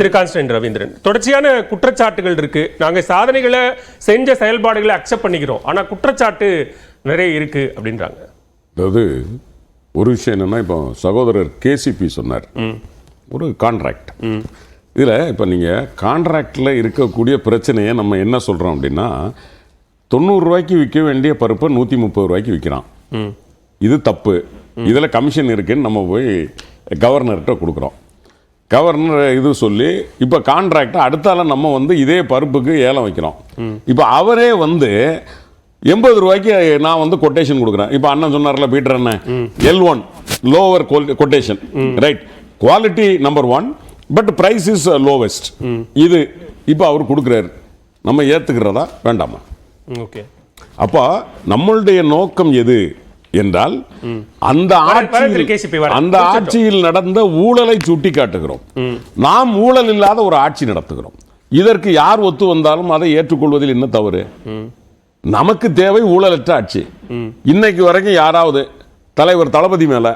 திரு constant Ravindran. தொடர்ச்சியான குற்றச்சாட்டுகள் இருக்கு. நாங்க சாதனைகளை செஞ்ச செயல்பாடுகளை அக்செப்ட் பண்ணிக்கிறோம். ஆனா குற்றச்சாட்டு நிறைய இருக்கு அப்படின்றாங்க. அதாவது ஒரு விஷயம் என்னன்னா இப்போ சகோதரர் கேசிபி சொன்னார். ஒரு கான்ட்ராக்ட் இதில் இப்போ நீங்கள் கான்ட்ராக்டில் இருக்கக்கூடிய பிரச்சனையை நம்ம என்ன சொல்கிறோம் அப்படின்னா தொண்ணூறு ரூபாய்க்கு விற்க வேண்டிய பருப்பை நூற்றி முப்பது ரூபாய்க்கு விற்கிறான். இது தப்பு. இதில் கமிஷன் இருக்குன்னு நம்ம போய் கவர்னர்கிட்ட கொடுக்குறோம். கவர்னர் இது சொல்லி இப்போ கான்ட்ராக்டை அடுத்தால நம்ம வந்து இதே பருப்புக்கு ஏலம் வைக்கிறோம். இப்போ அவரே வந்து எண்பது ரூபாய்க்கு நான் வந்து கொட்டேஷன் கொடுக்குறேன். இப்போ அண்ணன் சொன்னார்ல பீட்டர் அண்ணன் L one lower quotation right quality number one but price is lowest இது இப்போ அவர் கொடுக்குறாரு. நம்ம ஏத்துக்கிறதா வேண்டாமா? ஓகே அப்போ நம்மளுடைய நோக்கம் எது? என்றால் அந்த ஆட்சியில். அந்த ஆட்சியில் நடந்த ஊழலை சுட்டி காட்டுகிறோம் நாம் ஊழல் இல்லாத ஒரு ஆட்சி நடத்துகிறோம். இதற்கு யார் ஒத்து வந்தாலும் அதை ஏற்றுக்கொள்வதில் என்ன தவறு? நமக்கு தேவை ஊழலற்ற ஆட்சி. இன்னைக்கு வரைக்கும் யாராவது தலைவர் தளபதி மேல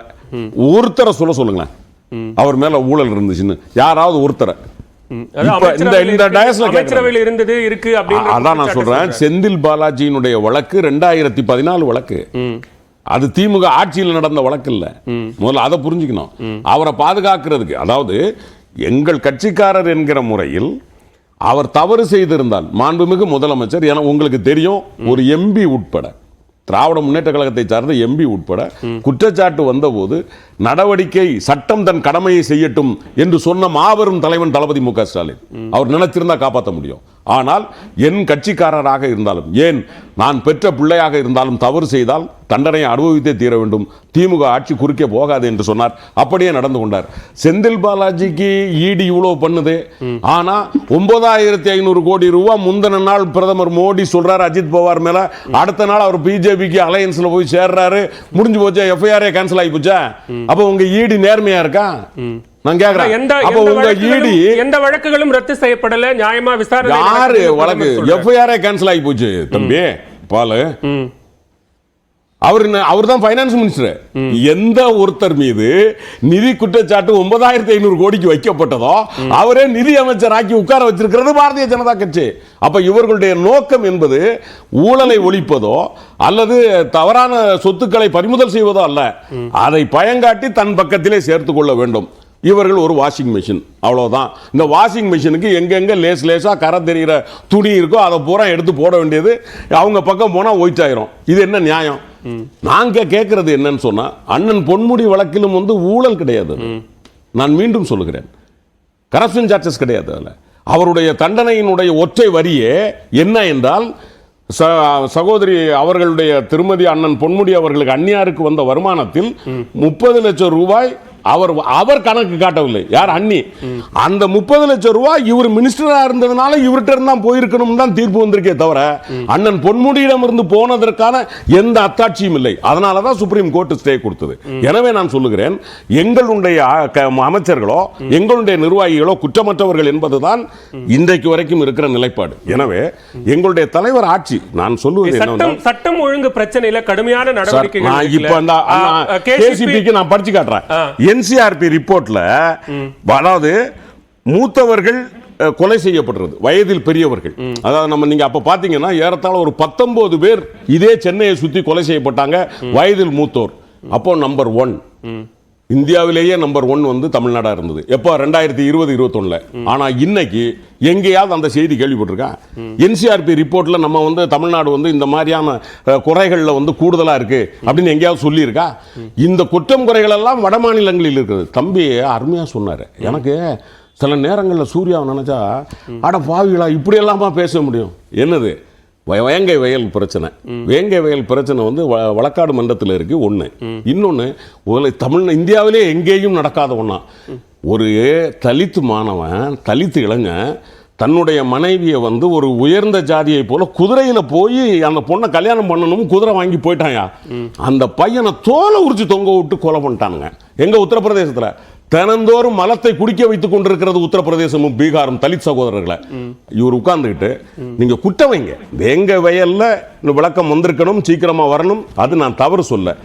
ஒருத்தரை சொல்ல சொல்லுங்களேன். அவர் மேல ஊழல் இருந்துச்சுன்னு. யாராவது ஒருத்தரை. இருந்தது இருக்கு அதான் நான் சொல்றேன். செந்தில் பாலாஜியினுடைய வழக்கு ரெண்டாயிரத்தி பதினாலு வழக்கு. அது திமுக ஆட்சியில் நடந்த வழக்கு இல்லை முதல்ல அதை புரிஞ்சுக்கணும். அவரை பாதுகாக்கிறதுக்கு அதாவது எங்கள் கட்சிக்காரர் என்கிற முறையில் அவர் தவறு செய்திருந்தால் மாண்புமிகு முதலமைச்சர் என உங்களுக்கு தெரியும் ஒரு எம்பி உட்பட திராவிட முன்னேற்ற கழகத்தை சார்ந்த எம்பி உட்பட குற்றச்சாட்டு வந்தபோது நடவடிக்கை சட்டம் தன் கடமையை செய்யட்டும் என்று சொன்ன மாபெரும் தலைவன் தளபதி மு க ஸ்டாலின். அவர் நினைச்சிருந்தா காப்பாற்ற முடியும். ஆனால் என் கட்சிக்காரராக இருந்தாலும் ஏன் நான் பெற்ற பிள்ளையாக இருந்தாலும் தவறு செய்தால் தண்டனையை அனுபவித்தே தீர வேண்டும். திமுக ஆட்சி குறுக்கே போகாது என்று சொன்னார். அப்படியே நடந்து கொண்டார். செந்தில் பாலாஜிக்கு இடி இவ்வளவு பண்ணுது. ஆனா ஒன்பதாயிரத்தி ஐநூறு கோடி ரூபா முந்தின நாள் பிரதமர் மோடி சொல்றாரு அஜித் பவார் மேல. அடுத்த நாள் அவர் பிஜேபிக்கு அலையன்ஸ்ல போய் சேர்றாரு. முடிஞ்சு போச்சா எஃப்ஐஆரே கேன்சல் ஆகி போச்சா? அப்ப உங்க இடி நேர்மையா இருக்கா? நான் கேக்குறேன். எந்த அப்ப உங்க ஈடி எந்த வழக்குகளும் ரத்து செய்யப்படல நியாயமா விசாரணை யாரு வழக்கு. எஃப்ஐஆரே கேன்சல் ஆகி போச்சு தம்பி. பாலு. அவர் அவர் தான் ஃபைனான்ஸ் மினிஸ்டர் எந்த ஒருத்தர் மீது நிதி குற்றச்சாட்டு ஒன்பதாயிரத்தி ஐநூறு கோடிக்கு வைக்கப்பட்டதோ அவரே நிதி அமைச்சர் ஆக்கி உட்கார வச்சிருக்கிறது பாரதிய ஜனதா கட்சி. அப்ப இவர்களுடைய நோக்கம் என்பது ஊழலை ஒழிப்பதோ அல்லது தவறான சொத்துக்களை பறிமுதல் செய்வதோ அல்ல. அதை பயங்காட்டி தன் பக்கத்திலே சேர்த்து கொள்ள வேண்டும். இவர்கள் ஒரு வாஷிங் மிஷின் அவ்வளவுதான். இந்த வாஷிங் மிஷினுக்கு எங்கெங்க லேஸ் லேசா கரை தெரிகிற துணி இருக்கோ அதை பூரா எடுத்து போட வேண்டியது. அவங்க பக்கம் போனா ஒயிட் ஆயிரும். இது என்ன நியாயம்? நாங்க கேட்கறது என்னன்னு சொன்னா அண்ணன் பொன்முடி வழக்கிலும் வந்து ஊழல் கிடையாது நான் மீண்டும் சொல்லுகிறேன். கரப்ஷன் சார்ஜஸ் கிடையாது அதில். அவருடைய தண்டனையினுடைய ஒற்றை வரியே என்ன என்றால் ச- சகோதரி அவர்களுடைய திருமதி அண்ணன் பொன்முடி அவர்களுக்கு அந்நியாருக்கு வந்த வருமானத்தில் முப்பது லட்சம் ரூபாய் அவர் அவர் கணக்கு காட்டவில்லை. யார்? அண்ணி. அந்த முப்பது லட்சம் ரூபாய் இவர் மினிஸ்டரா இருந்ததுனால இவர்கிட்ட இருந்தா போயிருக்கணும் தான் தீர்ப்பு வந்திருக்கே தவிர அண்ணன் பொன்முடியிடம் இருந்து போனதற்கான எந்த அத்தாட்சியும் இல்லை. அதனால தான் சுப்ரீம் கோர்ட் ஸ்டே கொடுத்தது. எனவே நான் சொல்லுகிறேன் எங்களுடைய அமைச்சர்களோ எங்களுடைய நிர்வாகிகளோ குற்றமற்றவர்கள் என்பதுதான் இன்றைக்கு வரைக்கும் இருக்கிற நிலைப்பாடு. எனவே எங்களுடைய தலைவர் ஆட்சி நான் சொல்லுவது சட்டம் ஒழுங்கு பிரச்சனையில கடுமையான சார், நடவடிக்கைகள் நான்? இப்ப நான் படிச்சு காட்டுறேன். என்சிஆர்பி ரிப்போர்ட்ல அதாவது மூத்தவர்கள் கொலை செய்யப்படுறது வயதில் பெரியவர்கள். அதாவது நம்ம நீங்க அப்ப பாத்தீங்கன்னா ஏறத்தாழ ஒரு பத்தொன்பது பேர் இதே சென்னையை சுத்தி கொலை செய்யப்பட்டாங்க வயதில் மூத்தோர். அப்போ நம்பர் ஒன் இந்தியாவிலேயே நம்பர் ஒன் வந்து தமிழ்நாடாக இருந்தது. எப்போ? ரெண்டாயிரத்தி இருபது இருபத்தொன்னுல. ஆனால் இன்னைக்கு எங்கேயாவது அந்த செய்தி கேள்விப்பட்டிருக்கா? என்சிஆர்பி ரிப்போர்ட்டில் நம்ம வந்து தமிழ்நாடு வந்து இந்த மாதிரியான குறைகளில் வந்து கூடுதலாக இருக்கு அப்படின்னு எங்கேயாவது சொல்லியிருக்கா? இந்த குற்றம் குறைகளெல்லாம் வட மாநிலங்களில் இருக்குது. தம்பி அருமையாக சொன்னார். எனக்கு சில நேரங்களில் சூர்யாவை நினச்சா அட பாவிகளா இப்படியெல்லாமா பேச முடியும்? என்னது? வேங்கை வயல் பிரச்சனை. வேங்கை வயல் பிரச்சனை வந்து வழக்காடு மன்றத்தில் இருக்கு ஒண்ணு. இன்னொன்னு ஒரு தமிழ் இந்தியாவிலே எங்கேயும் நடக்காத ஒண்ணா. ஒரு தலித்து மாணவன் தலித்து இளைஞன் தன்னுடைய மனைவியை வந்து ஒரு உயர்ந்த ஜாதியை போல குதிரையில போய் அந்த பொண்ணை கல்யாணம் பண்ணணும் குதிரை வாங்கி போயிட்டாயா? அந்த பையனை தோலை உரிச்சு தொங்க விட்டு கொலை பண்ணிட்டானுங்க. எங்க உத்தரப்பிரதேசத்துல? தினந்தோறும் மலத்தை குடிக்க வைத்துக் கொண்டிருக்கிறது உத்தரப்பிரதேசமும் பீகாரும் தலித் சகோதரர்களை. இவர் உட்கார்ந்துகிட்டு நீங்க குட்ட வைங்க. எங்க வயல்ல விளக்கம் வந்திருக்கணும் சீக்கிரமா வரணும். அது நான் தவறு சொல்ல.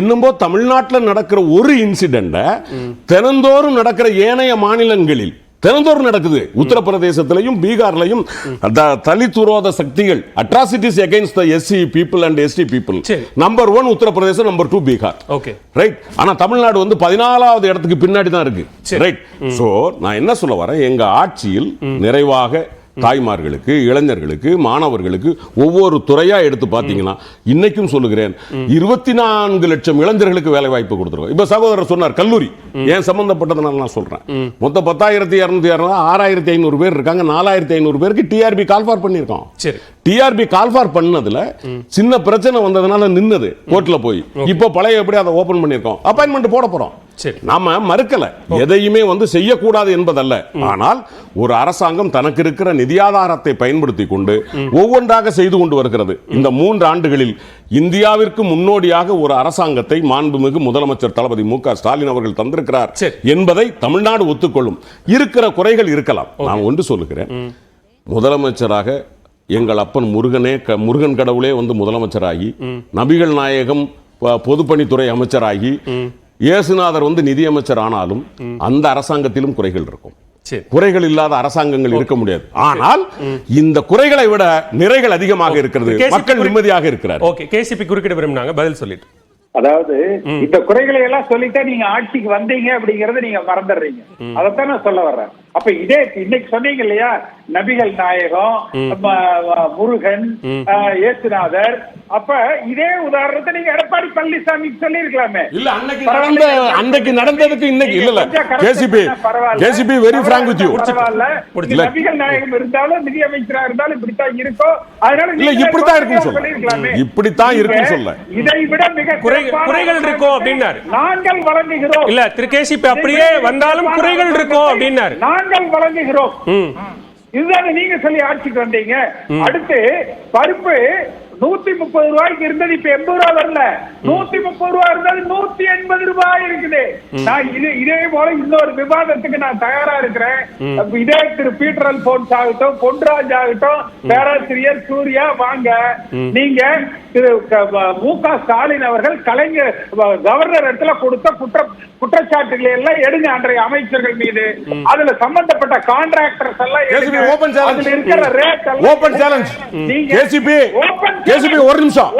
இன்னும்போ தமிழ்நாட்டில் நடக்கிற ஒரு இன்சிடென்ட தினந்தோறும் நடக்கிற ஏனைய மாநிலங்களில் தினந்தோறும் நடக்குது. உத்தரப்பிரதேசத்திலையும் பீகார்லையும் த- தலித் விரோத சக்திகள் atrocities against the SC people and ST people. Number one Uttar Pradesh number two Bihar. Okay right ஆனா தமிழ்நாடு வந்து பதினாலாவது இடத்துக்கு பின்னாடி தான் இருக்கு. ரைட் சோ நான் என்ன சொல்ல வரேன்? எங்க ஆட்சியில் நிறைவாக தாய்மார்களுக்கு இளைஞர்களுக்கு மாணவர்களுக்கு ஒவ்வொரு துறையா எடுத்து பாத்தீங்கன்னா இன்னைக்கும் சொல்லுகிறேன் இருபத்தி நான்கு லட்சம் இளைஞர்களுக்கு வேலை வாய்ப்பு கொடுத்துருக்கோம். இப்ப சகோதரர் சொன்னார் கல்லூரி. ஏன் சம்பந்தப்பட்டதுனால நான் சொல்றேன். மொத்தம் பத்தாயிரத்தி இரநூத்தி ஆறாயிரத்தி ஐநூறு பேர் இருக்காங்க நாலாயிரத்தி ஐநூறு பேருக்கு டிஆர்பி கால்ஃபார் பண்ணியிருக்கோம். சரி. டிஆர்பி கால்ஃபார் பண்ணதுல சின்ன பிரச்சனை வந்ததுனால நின்னது கோர்ட்ல போய். இப்போ பழைய எப்படி அதை ஓபன் பண்ணிருக்கோம் அப்பாயின்மெண்ட் போட போறோம். நாம மறுக்கல. எதையுமே வந்து செய்யக்கூடாது என்பதல்ல. ஆனால் ஒரு அரசாங்கம் தனக்கு இருக்கிற நிதி ஆதாரத்தை பயன்படுத்தி கொண்டு ஒவ்வொன்றாக செய்து கொண்டு வருகிறது. இந்த மூன்று ஆண்டுகளில் இந்தியாவிற்கு முன்னோடியாக ஒரு அரசாங்கத்தை மாண்புமிகு முதலமைச்சர் தளபதி மு க ஸ்டாலின் அவர்கள் தந்திருக்கிறார். என்பதை தமிழ்நாடு ஒத்துக்கொள்ளும். இருக்கிற குறைகள் இருக்கலாம். நான் ஒன்று சொல்லுகிறேன். முதலமைச்சராக எங்கள் அப்பன் முருகனே க- முருகன் கடவுளே வந்து முதலமைச்சராகி நபிகள் நாயகம் பொதுப்பணித்துறை அமைச்சராகி இயேசுநாதர் வந்து நிதியமைச்சர் ஆனாலும் அந்த அரசாங்கத்திலும் குறைகள் இருக்கும். குறைகள் இல்லாத அரசாங்கங்கள் இருக்க முடியாது. ஆனால் இந்த குறைகளை விட நிறைகள் அதிகமாக இருக்கிறது. மக்கள் நிம்மதியாக இருக்கிறார் ஓகே. கேசிபி குறுக்கிட விரும்பினாங்க பதில் சொல்லிட்டு. அதாவது இந்த குறைகளை எல்லாம் சொல்லிட்டா நீங்க ஆட்சிக்கு வந்தீங்க அப்படிங்கறத நீங்க மறந்துடுறீங்க. அதைத்தான் நான் சொல்ல வர்றேன் அப்ப இதே இன்னைக்கு சொன்னீங்க இல்லையா? நபிகள் நாயகம் முருகன் ஆஹ், இயேசுநாதர் அப்ப இதே உதாரணத்தை நீங்க எடப்பாடி பழனிசாமி சொல்லி இருக்கலாமே இல்ல அன்னைக்கு நடந்த அன்னைக்கு நடந்ததுக்கு இன்னைக்கு இல்ல இல்ல. KCP KCP very frank with you பரவாயில்ல இல்ல. நபிகள் நாயகம் இருந்தாலும் நிதி அமைச்சரா இருந்தாலும் இப்படித்தான் இருக்கும் அதனால இல்ல நீங்களே இப்படித்தான் இருக்குன்னு சொல்ல. சொல்லியிருக்கலாமே. இப்படித்தான் இருக்குன்னு சொல்ல. இதை விட மிக குறைகள் இருக்கும் அப்படின்னாரு. நாங்கள் வழங்குகிறோம். இல்ல திரு கேசிபி அப்படியே வந்தாலும் குறைகள் இருக்கும் அப்படின்னாரு. நாங்கள் வழங்குகிறோம். ம். இதுதானே நீங்க சொல்லி ஆட்சிக்கு வந்தீங்க. அடுத்து பருப்பு நூத்தி முப்பது ரூபாய்க்கு இருந்தது இப்ப எண்பது ரூபாய் வரல. நூத்தி முப்பது ரூபாய் இருந்தது நூத்தி எண்பது ரூபாய் இருக்குது. நான் இது இதே போல இன்னொரு விவாதத்துக்கு நான் தயாரா இருக்கிறேன். இதே திரு பீட்டர் அல்போன்ஸ் ஆகட்டும் பொன்ராஜ் ஆகட்டும் பேராசிரியர் சூர்யா வாங்க. நீங்க திரு மு க ஸ்டாலின் அவர்கள் கலைஞர் கவர்னர் இடத்துல கொடுத்த குற்ற குற்றச்சாட்டுகளை எல்லாம் எடுங்க அன்றைய அமைச்சர்கள் மீது. அதுல சம்பந்தப்பட்ட கான்ட்ராக்டர்ஸ் எல்லாம் அதுல இருக்கிற ரேட் ஓபன் சேலஞ்ச் நீங்க கேசிபி ஒரு நிமிஷம்.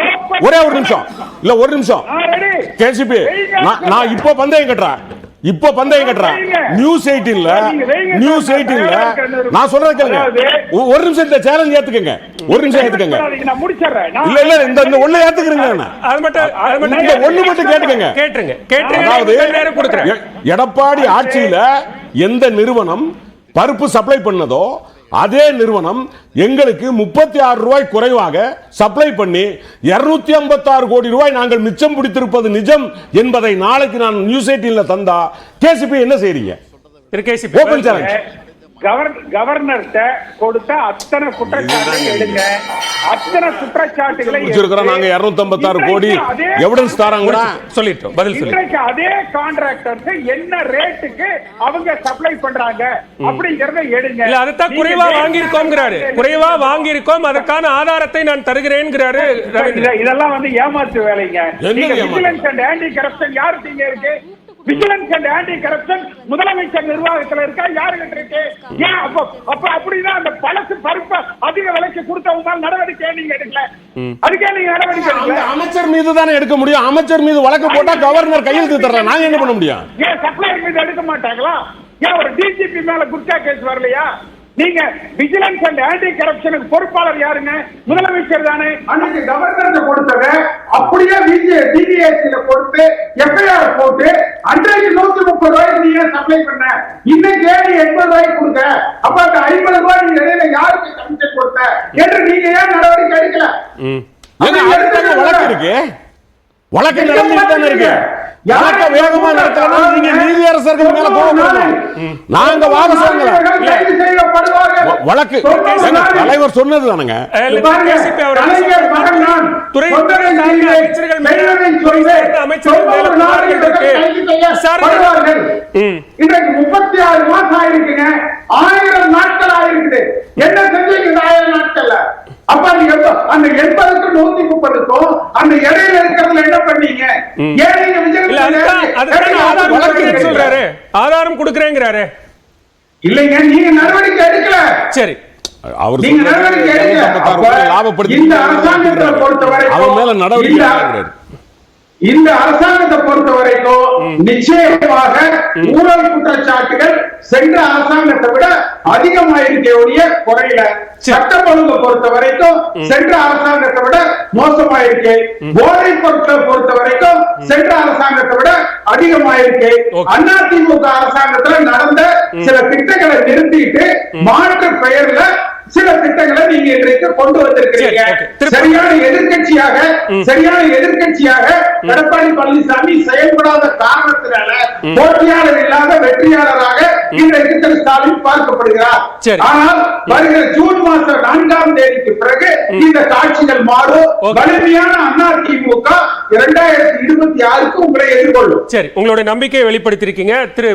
ஒரே ஒரு நிமிஷம். இல்ல ஒரு நிமிஷம். கேசிபி. நான் இப்போ பந்தயம் கட்டுறேன். இப்போ பந்தயம் கட்டுறேன். நியூஸ் எயிட்டீன்ல. நியூஸ் எயிட்டீன்ல நான் சொல்றேன் கேளுங்க. ஒரு நிமிஷம் இந்த சேலஞ்ச் ஏத்துக்கங்க. ஒரு நிமிஷம் ஏத்துக்கங்க. இல்ல இல்ல இந்த இந்த ஒண்ணு ஏத்துக்கிறீங்க அது மட்டும் இந்த ஒண்ணு மட்டும் கேட்டுக்கங்க. கேட்டுருங்க. கேட்டுருங்க. அதாவது எடப்பாடி ஆட்சியில எந்த நிறுவனம் பருப்பு சப்ளை பண்ணதோ அதே நிறுவனம் எங்களுக்கு முப்பத்தி ஆறு ரூபாய் குறைவாக சப்ளை பண்ணி இருநூத்தி ஐம்பத்தாறு கோடி ரூபாய் நாங்கள் மிச்சம் பிடித்திருப்பது நிஜம் என்பதை நாளைக்கு நான் நியூஸ் எயிட்டீன்ல தந்தா கேசிபி என்ன செய்றீங்க? கவர்னர்கிட்ட கொடுத்த அத்தனை குற்றச்சாட்டுகளை எடுங்க. அத்தனை குற்றச்சாட்டுகளை வச்சிருக்கிறோம் நாங்க 256 கோடி அதே எவிடன்ஸ் தாராங்களா சொல்லிட்டோம். பதில் சொல்லி இன்றைக்கு அதே கான்ட்ராக்டர்ஸ் என்ன ரேட்டுக்கு அவங்க சப்ளை பண்றாங்க? அப்படிங்கறத எடுங்க. இல்ல அதைத்தான் குறைவா வாங்கியிருக்கோம்ங்கிறாரு. குறைவா வாங்கியிருக்கோம். அதற்கான ஆதாரத்தை நான் தருகிறேன்ங்கிறாரு இதெல்லாம் வந்து ஏமாற்று வேலைங்க. நீங்க? விஜிலன்ஸ் அண்ட் ஆன்டி கரப்ஷன் இருக்கு? விஜிலன்ஸ் அண்ட் ஆன்டி கரப்ஷன் முதலமைச்சர் நிர்வாகத்துல இருக்கா? யாருகிட்ட இருக்கு? ஏன் அப்ப அப்ப அப்படிதான் அந்த பழசு பருப்ப அதிக விலைக்கு கொடுத்தவங்க மேல நடவடிக்கை நீங்க எடுக்கல. அதுக்கே நீங்க நடவடிக்கை அந்த எடுக்கல அமைச்சர் மீது தானே எடுக்க முடியும்? அமைச்சர் மீது வழக்கு போட்டா கவர்னர் கையெழுத்து தர்ற நாங்க என்ன பண்ண முடியும்? ஏன் சப்ளையர் மீது எடுக்க மாட்டாங்களா? ஏன் ஒரு டிஜிபி மேல குட்கா கேஸ் வரலையா? நீங்க விஜிலன்ஸ் அண்ட் ஆன்டி கரப்ஷனுக்கு பொறுப்பாளர் யாருங்க முதலமைச்சர் தானே? அன்னைக்கு கவர்னர் கொடுத்தத அப்படியே டிபிஎஸ்சில கொடுத்து எஃப்ஐஆர் போட்டு அன்றைக்கு நூத்தி முப்பது ரூபாய்க்கு நீங்க சப்ளை பண்ண? இன்னைக்கு ஏன் எண்பது ரூபாய்க்கு கொடுக்க அப்ப அந்த ஐம்பது ரூபாய் நீ இடையில யாருக்கு கமிஷன் கொடுத்த? என்று நீங்க ஏன் நடவடிக்கை எடுக்கல? வழக்கு இருக்கு. வழக்கு நடந்துட்டு தானே இருக்கு. வழக்க வேகமா நடத்தலாம் நீங்க நீதியரசர்கள் மேல கோவப்படணும் நாங்க வாபஸ் வாங்கல கைது செய்யப்படுவார்கள் வ- வழக்கு. தலைவர் சொன்னது தானுங்க. முப்பத்தி ஆறு மாசம் ஆயிருக்குங்க. ஆயிரம் நாட்கள் ஆயிருக்குது. என்ன செஞ்சீங்க அப்ப அந்த எண்ப- அந்த எண்பதுக்கு நூத்தி முப்பதுக்கும் அந்த இடையில இருக்கிறதுல என்ன பண்ணீங்க. சொல்றாரு. ஆதாரம் கொடுக்கிறேங்கிறாரு. இல்லைங்க நீங்க நடவடிக்கை எடுக்கல. சரி. அவர் நீங்க நடவடிக்கை எடுங்க 256 அப்ப கோடி லாபப்படுத்தி இந்த அரசாங்கத்தை பொறுத்தவரைக்கும் அவன் மேல நடவடிக்கை இந்த- அரசாங்கத்தை பொறுத்த வரைக்கும் நிச்சயமாக ஊழல் குற்றச்சாட்டுகள் சென்ற அரசாங்கத்தை விட அதிகமாயிருக்கே ஒழிய குறையல. சட்டம் ஒழுங்கு பொறுத்த வரைக்கும் சென்ற அரசாங்கத்தை விட மோசமாயிருக்கு. போதை பொருட்களை பொறுத்த வரைக்கும் சென்ற அரசாங்கத்தை விட அதிகமாயிருக்கு. அதிமுக அரசாங்கத்துல நடந்த சில திட்டங்களை நிறுத்திட்டு மாற்று பெயர்ல சில திட்டங்களை நீங்க இன்றைக்கு கொண்டு வந்திருக்கிறீங்க. சரியான எதிர்க்கட்சியாக சரியான எதிர்க்கட்சியாக எடப்பாடி பழனிசாமி செயல்படாத காரணத்தினால போட்டியாளர் இல்லாத வெற்றியாளராக இன்றைக்கு திரு ஸ்டாலின் பார்க்கப்படுகிறார். ஆனால் வருகிற ஜூன் மாசம் நான்காம் தேதிக்கு பிறகு இந்த காட்சிகள் மாறும். வலிமையான அதிமுக இரண்டாயிரத்தி இருபத்தி ஆறுக்கு உங்களை எதிர்கொள்ளும். சரி உங்களுடைய நம்பிக்கையை வெளிப்படுத்தியிருக்கீங்க. திரு